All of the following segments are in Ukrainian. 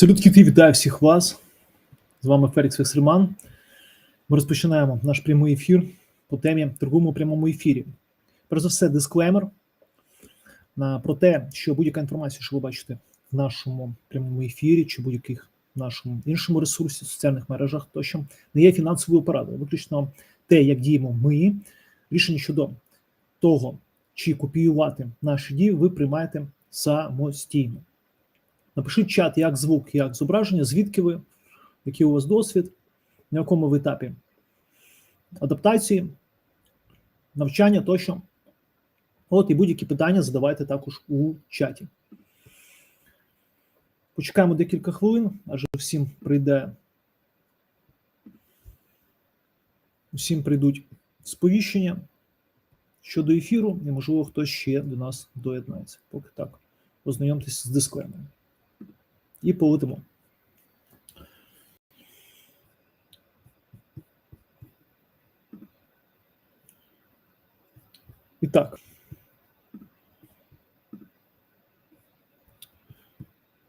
Салют кіти, вітаю всіх вас. З вами Фелікс Вексельман. Ми розпочинаємо наш прямий ефір по темі торгуємо у прямому ефірі. Перш за все, дисклеймер на, про те, що будь-яка інформація, що ви бачите в нашому прямому ефірі чи будь-яких нашому іншому ресурсі, соціальних мережах, тощо не є фінансовою порадою. Виключно те, як діємо ми, рішення щодо того, чи копіювати наші дії, ви приймаєте самостійно. Напишіть чат, як звук, як зображення, звідки ви, який у вас досвід, на якому ви етапі адаптації, навчання тощо. От і будь-які питання задавайте також у чаті. Почекаємо декілька хвилин, адже всім прийде. Усім прийдуть сповіщення щодо ефіру, і, можливо, хтось ще до нас доєднається. Поки так, ознайомтесь з дисклеймером. І полетимо. І так.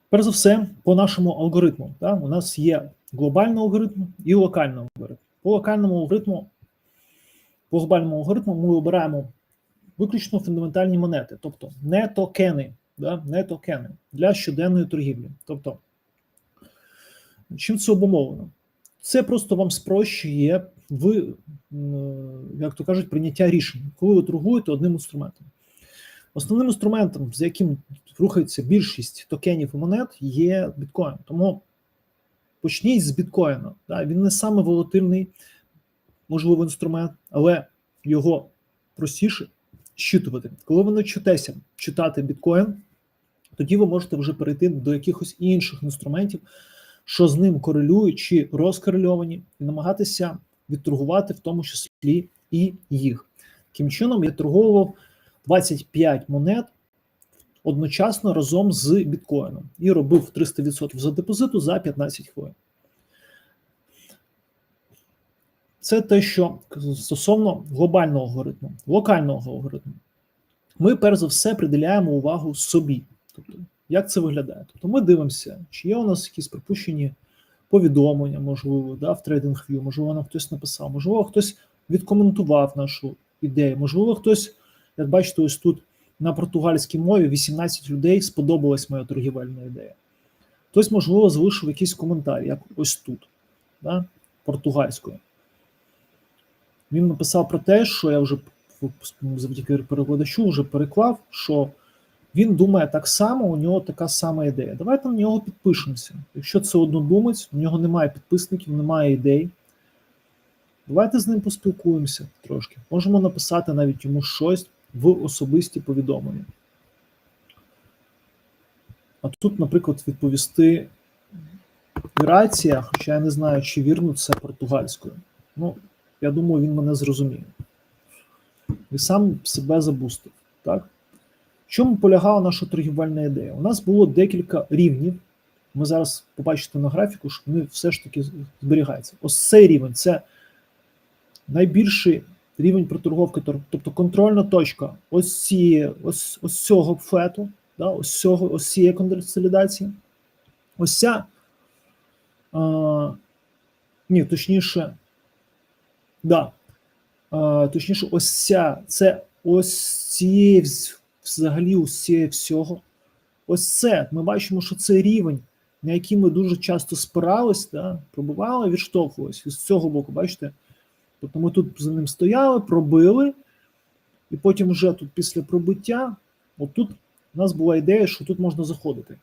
Перш за все, по нашому алгоритму. Так? У нас є глобальний алгоритм і локальний алгоритм. По локальному алгоритму, по глобальному алгоритму ми обираємо виключно фундаментальні монети, тобто не токени, да? не токени для щоденної торгівлі. Тобто, чим це обумовлено? Це просто вам спрощує в, як то кажуть, прийняття рішень, коли ви торгуєте одним інструментом. Основним інструментом, з яким рухається більшість токенів і монет, є біткоін. Тому почніть з біткоїна. Да? Він не саме волатильний, можливо, інструмент, але його простіше щитувати. Коли ви навчитеся читати біткоін, тоді ви можете вже перейти до якихось інших інструментів, що з ним корелюють чи розкорельовані, і намагатися відторгувати в тому числі і їх. Таким чином, я торговував 25 монет одночасно разом з біткоїном і робив 300% за депозиту за 15 хвилин. Це те, що стосовно глобального алгоритму, локального алгоритму. Ми перш за все приділяємо увагу собі. Тобто, як це виглядає? Тобто ми дивимося, чи є у нас якісь припущені повідомлення, можливо, да, в TradingView, можливо, нам хтось написав, можливо, хтось відкоментував нашу ідею, можливо, хтось, як бачите, ось тут на португальській мові 18 людей сподобалась моя торгівельна ідея. Хтось, можливо, залишив якийсь коментар, як ось тут, да, португальською. Він написав про те, що я вже завдяки перекладачу вже переклав, що він думає так само, у нього така сама ідея. Давайте на нього підпишемося. Якщо це однодумець, у нього немає підписників, немає ідей. Давайте з ним поспілкуємося трошки. Можемо написати навіть йому щось в особисті повідомлення. А тут, наприклад, відповісти Ірація, хоча я не знаю, чи вірно це португальською. Ну, я думаю, він мене зрозуміє. І сам себе забустив. так? В чому полягала наша торгівельна ідея? У нас було декілька рівнів. Ми зараз побачите на графіку, що вони все ж таки зберігаються. Ось цей рівень це найбільший рівень проторговки, тобто контрольна точка ось цієї, ось, ось цього фету, да, ось цього, ось цієї консолідації. Ось ця, а, ні, точніше, да, а, точніше, ось ця, це ось цієї взагалі усіє всього. Ось це. Ми бачимо, що це рівень, на який ми дуже часто спирались, да, пробували, відштовхувалися. з цього боку, бачите? Тобто ми тут за ним стояли, пробили, і потім вже тут після пробиття, отут у нас була ідея, що тут можна заходити.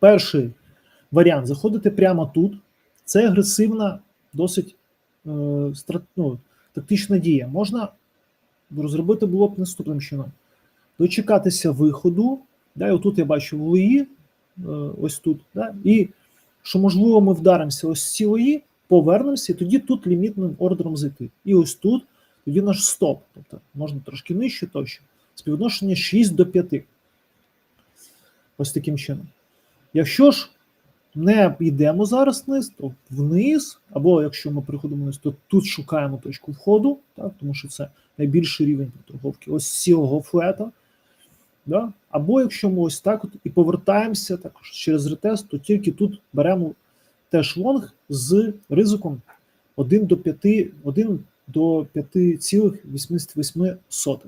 Перший варіант заходити прямо тут. Це агресивна, досить ну, тактична дія. Можна розробити було б наступним чином дочекатися виходу. Да, і отут я бачу лої, е, ось тут. Да, І що, можливо, ми вдаримося ось ці лої, повернемося, і тоді тут лімітним ордером зайти. І ось тут тоді наш стоп. Тобто можна трошки нижче тощо. Співвідношення 6 до 5. Ось таким чином. Якщо ж не йдемо зараз вниз, то вниз, або якщо ми приходимо вниз, то тут шукаємо точку входу, так, тому що це найбільший рівень проторговки ось цього флета. Да? Або якщо ми ось так от і повертаємося також через ретест, то тільки тут беремо теж лонг з ризиком 1 до 5, 1 до 5,88.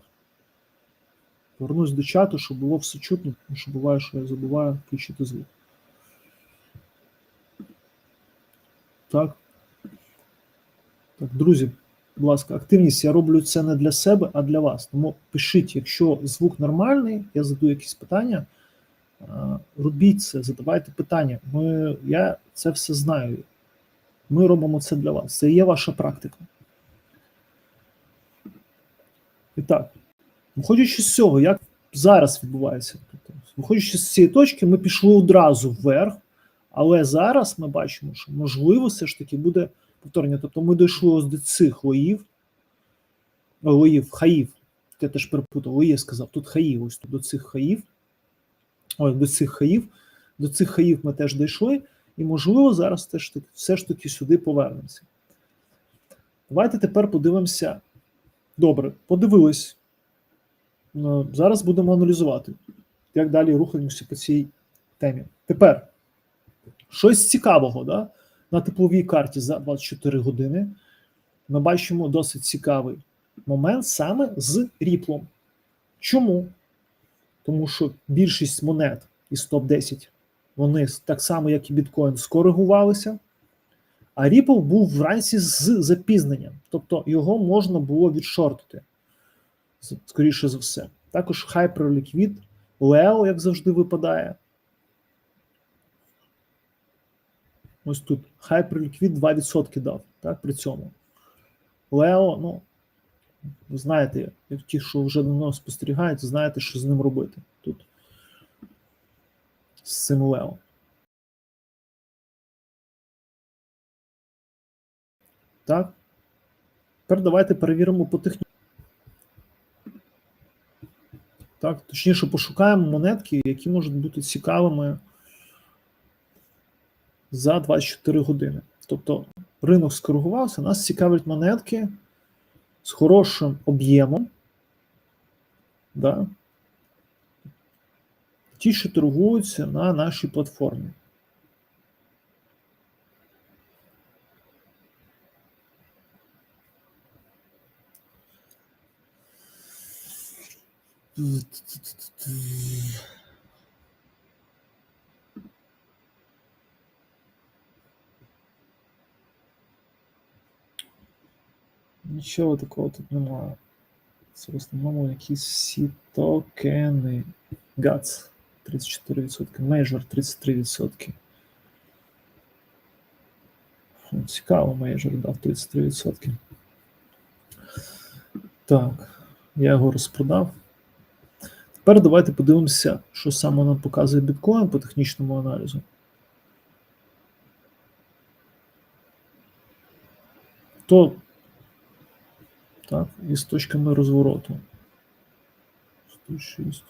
Повернусь до чату, щоб було все чутно, тому що буває, що я забуваю включити звук. Так? Так, друзі, будь ласка, активність я роблю це не для себе, а для вас. Тому пишіть, якщо звук нормальний, я задаю якісь питання. Робіть це, задавайте питання. Ми, Я це все знаю. Ми робимо це для вас. Це є ваша практика. І так, виходячи з цього, як зараз відбувається, виходячи з цієї точки, ми пішли одразу вверх. Але зараз ми бачимо, що можливо все ж таки буде повторення. Тобто ми дійшли ось до цих лоїв, лоїв, хаїв. Я теж перепутав, лоє сказав, тут хаїв, ось тут до цих хаїв. Ой, до цих хаїв, до цих хаїв ми теж дійшли, і, можливо, зараз теж все ж таки сюди повернемося. Давайте тепер подивимося. Добре, подивились. Ну, зараз будемо аналізувати, як далі рухаємося по цій темі. Тепер щось цікавого да? на тепловій карті за 24 години. Ми бачимо досить цікавий момент саме з ріплом. Чому? Тому що більшість монет із топ-10, вони так само, як і біткоін, скоригувалися. А Ripple був вранці з запізненням, тобто його можна було відшортити, скоріше за все. Також Hyperliquid, Leo, як завжди, випадає. Ось тут Hyperliquid 2% дав. Так, при цьому. Лео, ну, ви знаєте, ті, що вже давно спостерігають, знаєте, що з ним робити тут. З цим Лео. Так. Тепер давайте перевіримо по техніку. Так, точніше пошукаємо монетки, які можуть бути цікавими за 24 години. Тобто ринок скоригувався, нас цікавлять монетки з хорошим об'ємом. Да? Ті, що торгуються на нашій платформі. Нічого такого тут немає. Це в основному якісь всі токени. GATS 34%, Major 33%. Ну, цікаво, Major дав 33%. Так, я його розпродав. Тепер давайте подивимося, що саме нам показує біткоін по технічному аналізу. То так, і з точками розвороту. 106.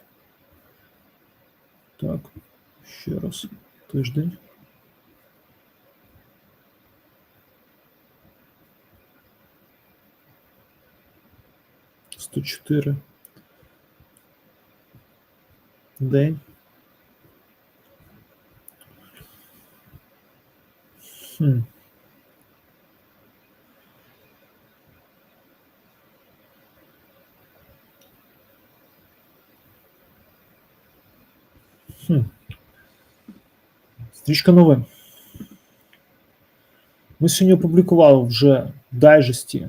Так, ще раз. Тиждень. Сто чотири. День. Хм. Хм. Стрічка новин. Ми сьогодні опублікували вже в дайджесті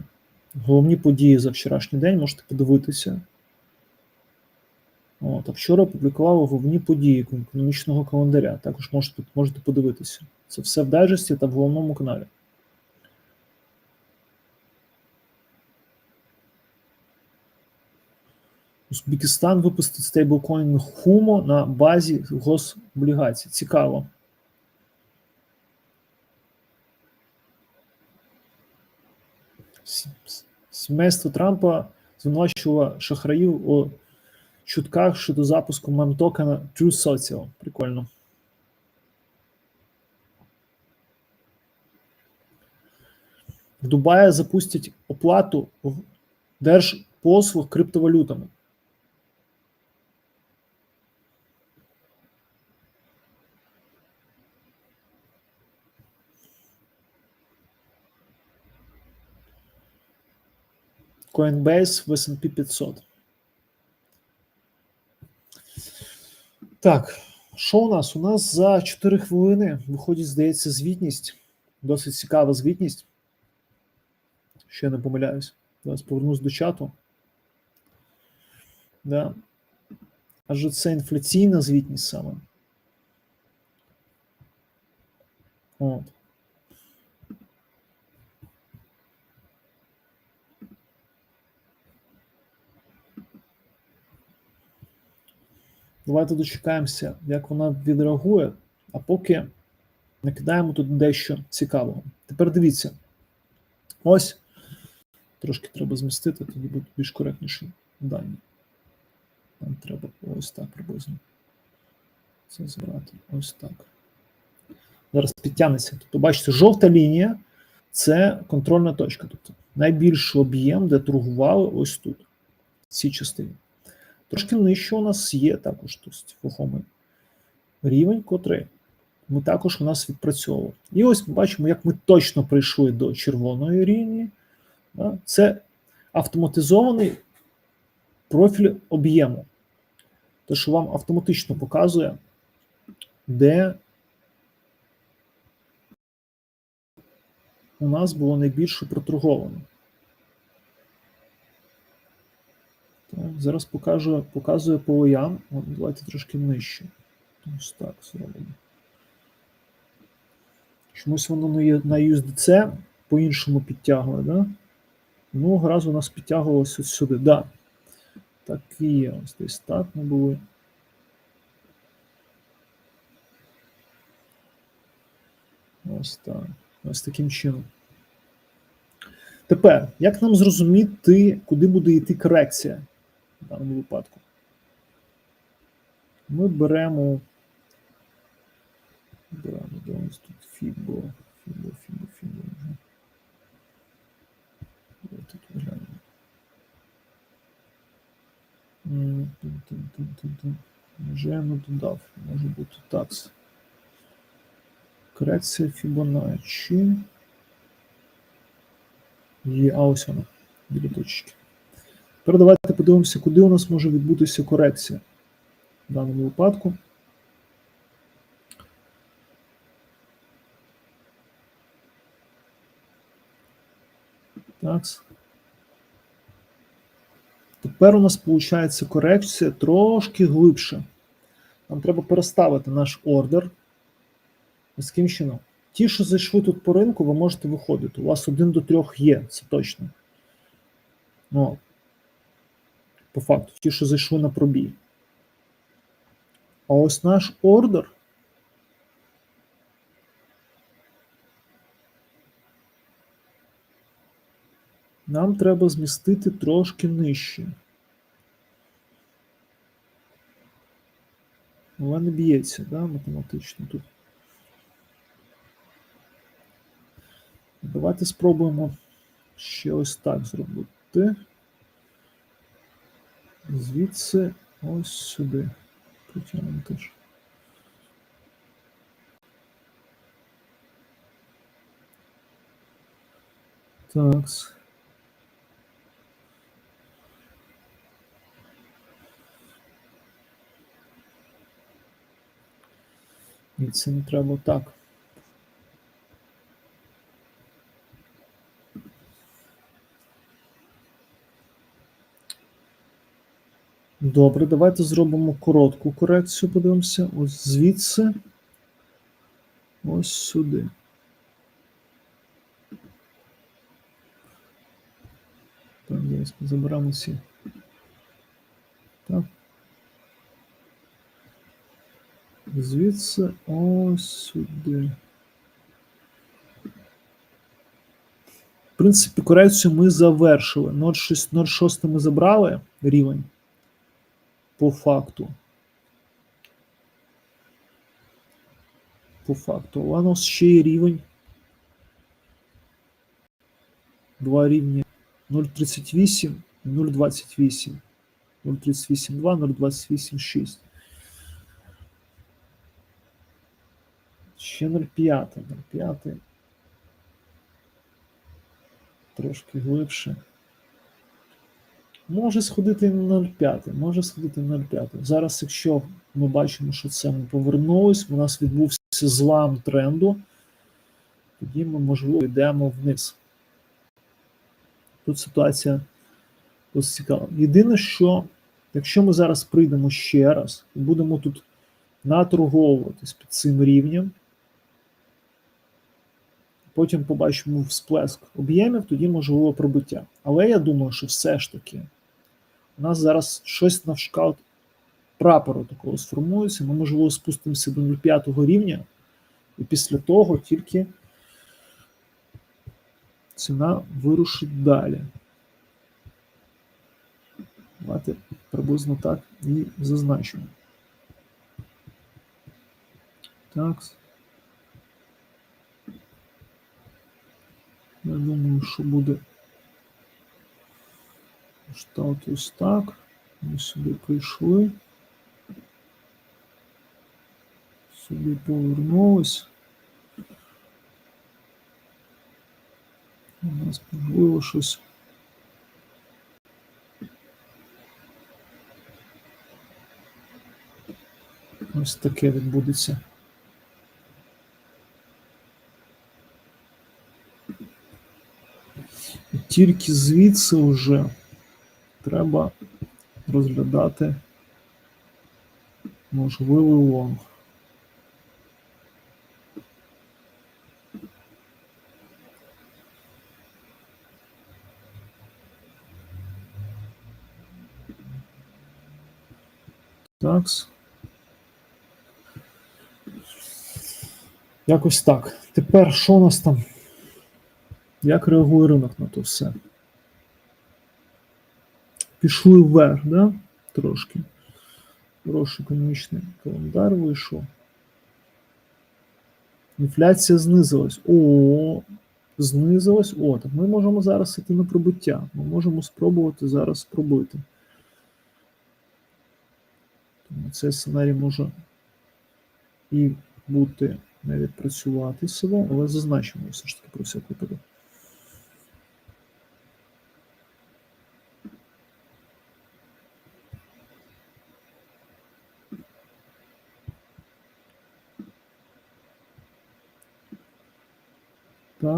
головні події за вчорашній день, можете подивитися. От, А вчора опублікували головні події економічного календаря. Також можете можете подивитися. Це все в дайджесті та в головному каналі. Узбекистан випустить стейблкоін Хумо на базі гособлігацій. Цікаво. Сімейство Трампа звинувачувало шахраїв у чутках щодо запуску мемтокена True Social. Прикольно. В Дубаї запустять оплату держпослуг криптовалютами. Coinbase в S&P 500. Так, що у нас? У нас за 4 хвилини виходить, здається, звітність. Досить цікава звітність. Ще не помиляюсь. Зараз повернусь до чату. Да. Адже це інфляційна звітність саме. От. Давайте дочекаємося, як вона відреагує, а поки накидаємо тут дещо цікавого. Тепер дивіться. Ось. Трошки треба змістити, тоді будуть більш коректніші дані. Нам треба ось так приблизно. Це збирати. Ось так. Зараз підтягнеться. Тобто, бачите, жовта лінія це контрольна точка. Тобто найбільший об'єм, де торгували ось тут, в цій частині. Трошки нижче у нас є також тут вагомий рівень, котрий ми також у нас відпрацьовували. І ось ми бачимо, як ми точно прийшли до червоної лінії. Це автоматизований профіль об'єму. Те, що вам автоматично показує, де у нас було найбільше проторговано. Так, зараз покажу, показує по оям. Давайте трошки нижче. Ось так зробимо. Чомусь воно на USDC по-іншому підтягує, да? Ну, раз у нас підтягувалося сюди. Да. Так і є. Ось десь так ми були. Ось так. Ось таким чином. Тепер, як нам зрозуміти, куди буде йти корекція в даному випадку? Ми беремо. Беремо де тут Фібо, Фібо, Фібо, Фібо. Давайте тут. Вже я не додав, може бути такс. Корекція Fibonacci. Є, а ось вона, біля точки. Тепер давайте подивимося, куди у нас може відбутися корекція в даному випадку. Такс. Тепер у нас виходить корекція трошки глибше. Нам треба переставити наш ордер. З ким чином? Ті, що зайшли тут по ринку, ви можете виходити. У вас один до трьох є, це точно. Ну, По факту, ті, що зайшли на пробій. А ось наш ордер. Нам треба змістити трошки нижче. Але не б'ється, да, математично тут. Давайте спробуємо ще ось так зробити. Звідси ось сюди. Притягнемо теж. Так. І це не треба так. Добре, давайте зробимо коротку корекцію, подивимося. Ось звідси. Ось сюди. Так, зараз ми заберемо ці. Так. Звідси ось сюди. В принципі, корекцію ми завершили. 0,6 ми забрали рівень по факту. По факту. У нас ще є рівень. Два рівні 0,38 і 0,28. 0,38,2, 0,28,6. Ще 0,5. 0,5. Трошки глибше. Може сходити на 0,5, може сходити на 0,5. Зараз, якщо ми бачимо, що це ми повернулись, у нас відбувся злам тренду, тоді ми, можливо, йдемо вниз. Тут ситуація досить цікава. Єдине, що якщо ми зараз прийдемо ще раз і будемо тут наторговуватись під цим рівнем, потім побачимо всплеск об'ємів, тоді можливо пробиття. Але я думаю, що все ж таки у нас зараз щось на шкалт прапору такого сформується. Ми, можливо, спустимося до 0,5 рівня, і після того тільки ціна вирушить далі. Давайте приблизно так і зазначимо. Так. Я думаю, що буде штат ось так. Ми сюди прийшли. Сюди повернулись. У нас можливо щось. Ось таке відбудеться. Тільки звідси вже треба розглядати можливий лонг. Такс. Якось так. Тепер що у нас там? Як реагує ринок на то все? Пішли вверх, да? Трошки. Хороший економічний календар вийшов. Інфляція знизилась. О, знизилась. О, так ми можемо зараз іти на пробиття. Ми можемо спробувати зараз пробити. Тому цей сценарій може і бути не відпрацювати себе, але зазначимо все ж таки про всяк випадок.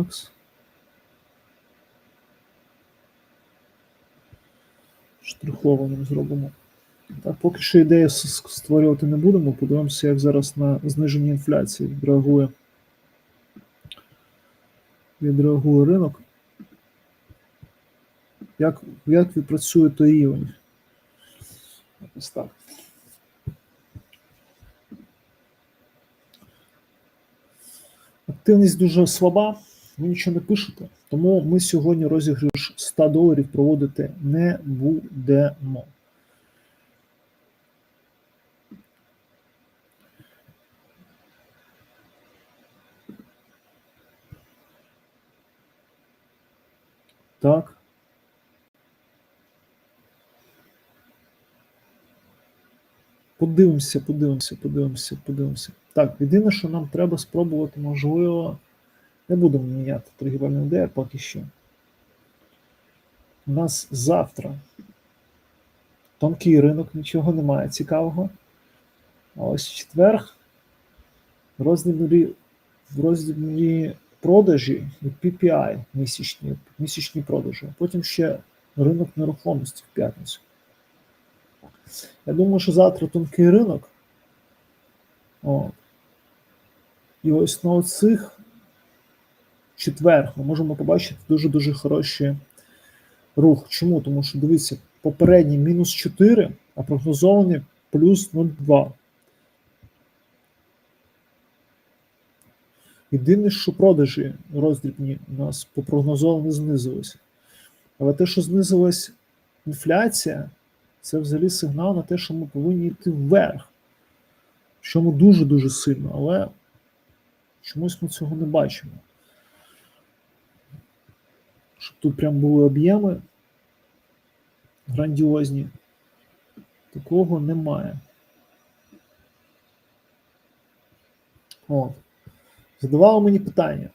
Такс. Штрихованим зробимо. Так, поки що ідею створювати не будемо. Подивимося, як зараз на зниження інфляції відреагує. Відреагує ринок. Як, як відпрацює той рівень? Ось так. Активність дуже слаба, ви нічого не пишете. Тому ми сьогодні розіграш 100 доларів проводити не будемо. Так. Подивимося, подивимося, подивимося, подивимося. Так, єдине, що нам треба спробувати, можливо, не будемо міняти торгівельну ідею поки що. У нас завтра тонкий ринок, нічого немає цікавого. А ось в четверг в розділі, продажі і PPI місячні, місячні продажі, потім ще ринок нерухомості в п'ятницю. Я думаю, що завтра тонкий ринок. О. І ось на оцих четвер ми можемо побачити дуже-дуже хороший рух. Чому? Тому що дивіться, попередній мінус 4, а прогнозований плюс 0,2. Єдине, що продажі роздрібні у нас по прогнозованому знизилися. Але те, що знизилась інфляція, це взагалі сигнал на те, що ми повинні йти вверх. Чому дуже-дуже сильно, але чомусь ми цього не бачимо. Щоб тут прям були об'єми грандіозні. Такого немає. От. Задавали мені питання.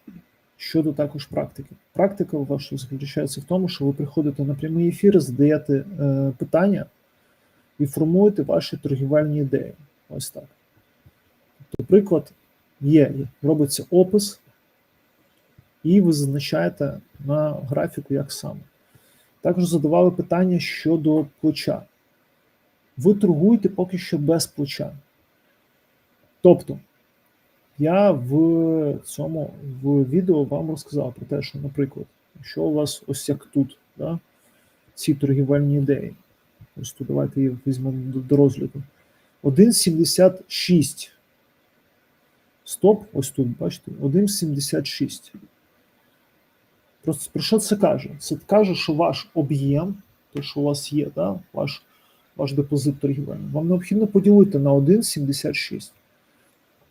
щодо також практики. Практика ваша заключається в тому, що ви приходите на прямий ефір, задаєте е, питання і формуєте ваші торгівельні ідеї. Ось так. Тобто, приклад є, робиться опис, і ви зазначаєте на графіку, як саме. Також задавали питання щодо плеча. Ви торгуєте поки що без плеча. Тобто, я в цьому в відео вам розказав про те, що, наприклад, якщо у вас ось як тут, да, ці торгівельні ідеї, ось тут давайте їх візьмемо до розгляду. 1,76. Стоп, ось тут, бачите, 1,76. Просто про що це каже? Це каже, що ваш об'єм, те, що у вас є, да, ваш, ваш депозит торгівельний, вам необхідно поділити на 1,76.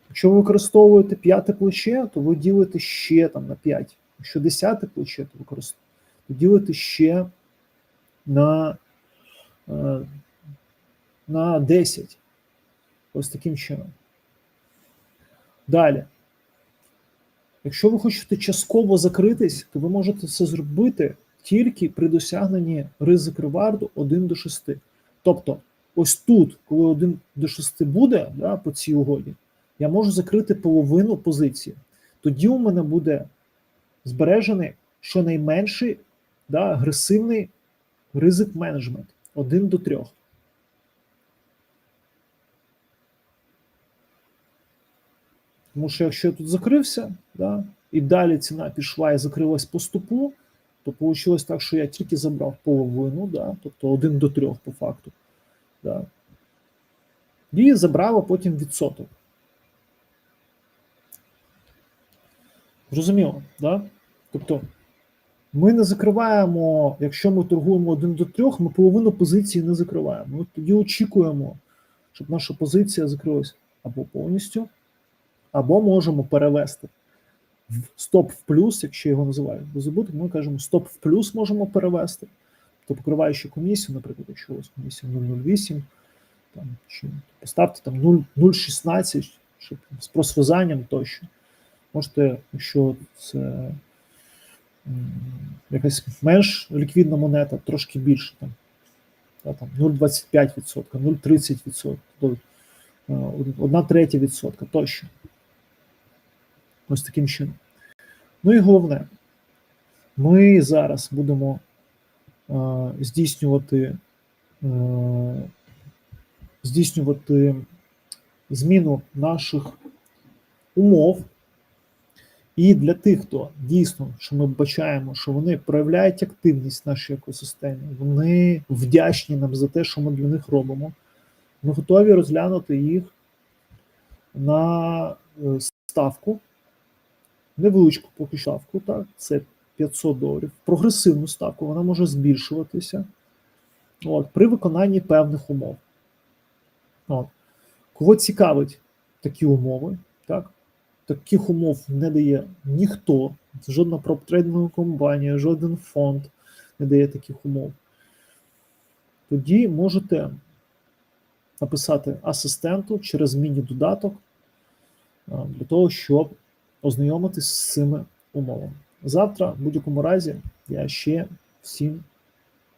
Якщо ви використовуєте п'яте плече, то ви ділите ще там на 5. Якщо десяте плече, то використовуєте, то ділите ще на, е, на 10. Ось таким чином. Далі. Якщо ви хочете частково закритись, то ви можете це зробити тільки при досягненні ризик реварду 1 до 6. Тобто, ось тут, коли 1 до 6 буде да, по цій угоді, я можу закрити половину позиції. Тоді у мене буде збережений щонайменший да, агресивний ризик менеджмент 1 до 3. Тому що якщо я тут закрився, да, і далі ціна пішла і закрилась по стопу, то вийшло так, що я тільки забрав половину, да, тобто 1 до 3 по факту. Да. І забрав а потім відсоток. Зрозуміло, да? Тобто ми не закриваємо, якщо ми торгуємо 1 до 3, ми половину позиції не закриваємо. Ми тоді очікуємо, щоб наша позиція закрилась або повністю, або можемо перевести в стоп в плюс, якщо його називають без збуток, ми кажемо стоп в плюс можемо перевести. То покриваючи комісію, наприклад, якщо у вас комісія 0,08, там, чи поставте там 0,16, щоб з просвизанням тощо. Можете, якщо це якась менш ліквідна монета, трошки більше, там, та, там 0,25%, 0,30%, до, е, 1 третя відсотка тощо. Ось таким чином. Ну і головне, ми зараз будемо е, здійснювати, е, здійснювати зміну наших умов. І для тих, хто дійсно, що ми бачаємо, що вони проявляють активність в нашій екосистемі, вони вдячні нам за те, що ми для них робимо. Ми готові розглянути їх на е, ставку, невеличку поки ставку, так, це 500 доларів. Прогресивну ставку, вона може збільшуватися от, при виконанні певних умов. От. Кого цікавить такі умови, так? Таких умов не дає ніхто, жодна проптрейдингова компанія, жоден фонд не дає таких умов. Тоді можете написати асистенту через міні-додаток для того, щоб ознайомитись з цими умовами. Завтра, в будь-якому разі, я ще всім,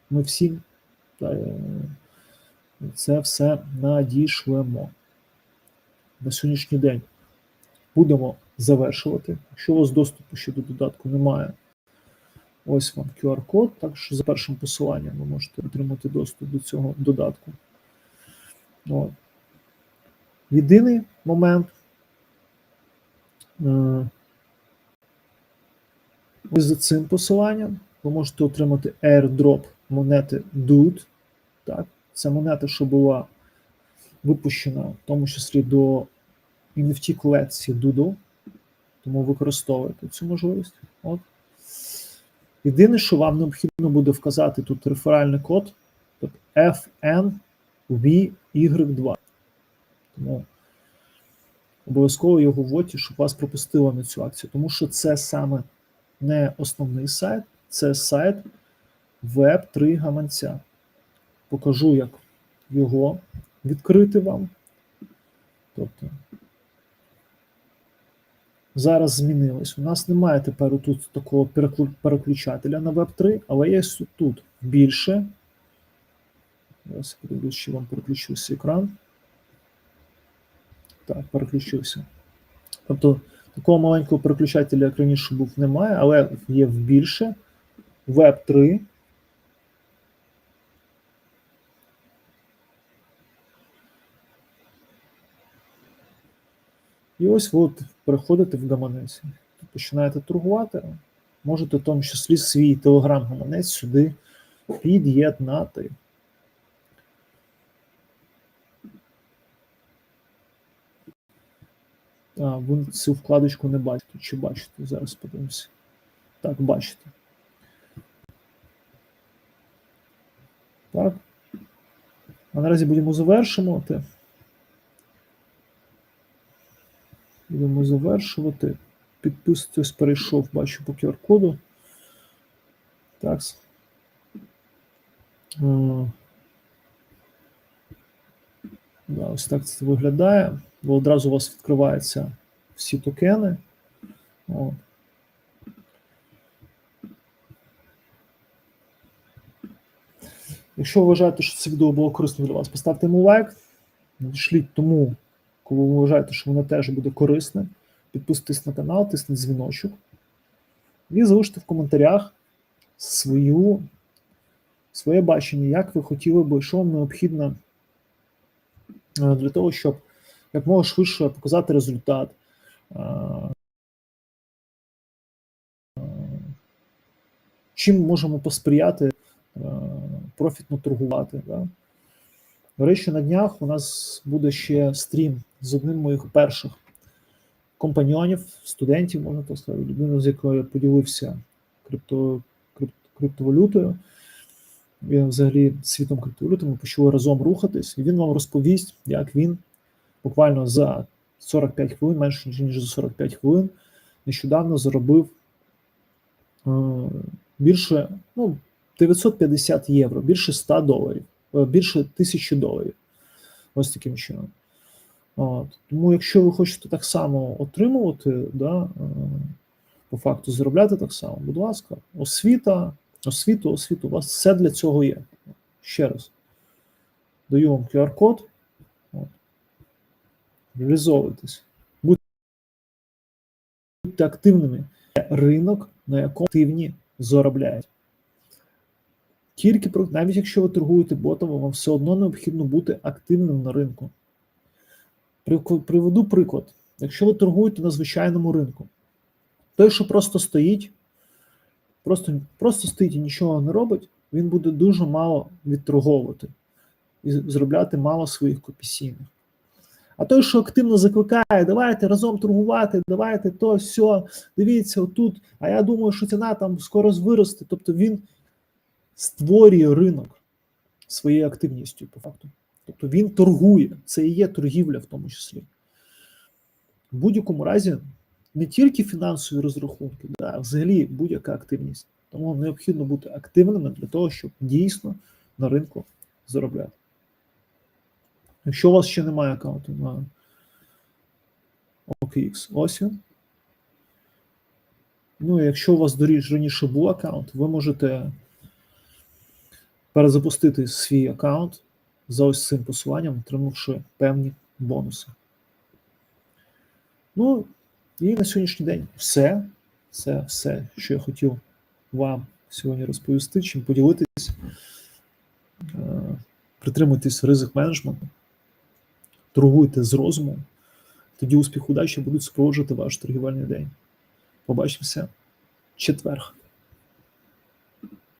ми всім е, це все надішлемо на сьогоднішній день. Будемо завершувати. Якщо у вас доступу ще до додатку немає, ось вам QR-код. Так що за першим посиланням ви можете отримати доступ до цього додатку. От. Єдиний момент. Е, Ось за цим посиланням ви можете отримати airdrop монети DUD. Так, Це монета, що була випущена, в тому числі до NFT колекції Doodle, тому використовуйте цю можливість. От. Єдине, що вам необхідно буде вказати тут реферальний код, тобто FNVY2. Тому обов'язково його вводьте, щоб вас пропустило на цю акцію, тому що це саме не основний сайт, це сайт web 3 гаманця. Покажу, як його відкрити вам. Тобто зараз змінилось. У нас немає тепер тут такого переключателя на Web3, але є тут більше. Зараз подивлюсь, чи вам переключився екран. Так, переключився. Тобто такого маленького переключателя, як раніше був, немає, але є в більше. Web 3. І ось от переходите в гаманець. Починаєте торгувати. Можете в тому числі свій телеграм-гаманець сюди під'єднати. А, ви цю вкладочку не бачите. Чи бачите? Зараз подивимося. Так, бачите. Так. А наразі будемо завершувати. Будемо завершувати. Підписуйтесь, перейшов, бачу по QR-коду. Так. Да, ось так це виглядає. Бо одразу у вас відкриваються всі токени. От. Якщо ви вважаєте, що це відео було корисно для вас, поставте йому лайк. Надішліть тому, коли ви вважаєте, що воно теж буде корисне. Підписуйтесь на канал, тисніть дзвіночок. І залиште в коментарях свою, своє бачення, як ви хотіли би, що вам необхідно е, для того, щоб як можна швидше показати результат. Е, Чим можемо посприяти е, профітно торгувати. Да? До речі, на днях у нас буде ще стрім з одним моїх перших компаньйонів, студентів, можна так сказати, людина, з якою я поділився крипто, крип, криптовалютою. Він взагалі світом криптовалюти, ми почали разом рухатись, і він вам розповість, як він буквально за 45 хвилин, менше ніж за 45 хвилин, нещодавно заробив е, більше ну, 950 євро, більше 100 доларів, е, більше 1000 доларів. Ось таким чином. От. Тому, якщо ви хочете так само отримувати, да, е, по факту заробляти так само, будь ласка, освіта, освіту, освіту, у вас все для цього є. Ще раз. Даю вам QR-код. От. Реалізовуйтесь. Будьте активними. Ринок, на якому активні заробляють. Тільки навіть якщо ви торгуєте ботами, вам все одно необхідно бути активним на ринку. Приведу приклад. Якщо ви торгуєте на звичайному ринку, той, що просто стоїть, просто, просто стоїть і нічого не робить, він буде дуже мало відторговувати і заробляти мало своїх копійсійних. А той, що активно закликає, давайте разом торгувати, давайте то, все, дивіться, отут, а я думаю, що ціна там скоро виросте. Тобто він створює ринок своєю активністю, по факту. Тобто він торгує, це і є торгівля в тому числі. В будь-якому разі не тільки фінансові розрахунки, а взагалі будь-яка активність. Тому необхідно бути активними для того, щоб дійсно на ринку заробляти. Якщо у вас ще немає аккаунту на OKX, ось. Ну, і якщо у вас доріж раніше був аккаунт, ви можете перезапустити свій аккаунт за ось цим посиланням, отримавши певні бонуси. Ну, і на сьогоднішній день все. Це все, що я хотів вам сьогодні розповісти, чим поділитись. Е, Притримуйтесь ризик менеджменту, торгуйте з розумом, тоді успіх удачі будуть супроводжувати ваш торгівельний день. Побачимося в четвер.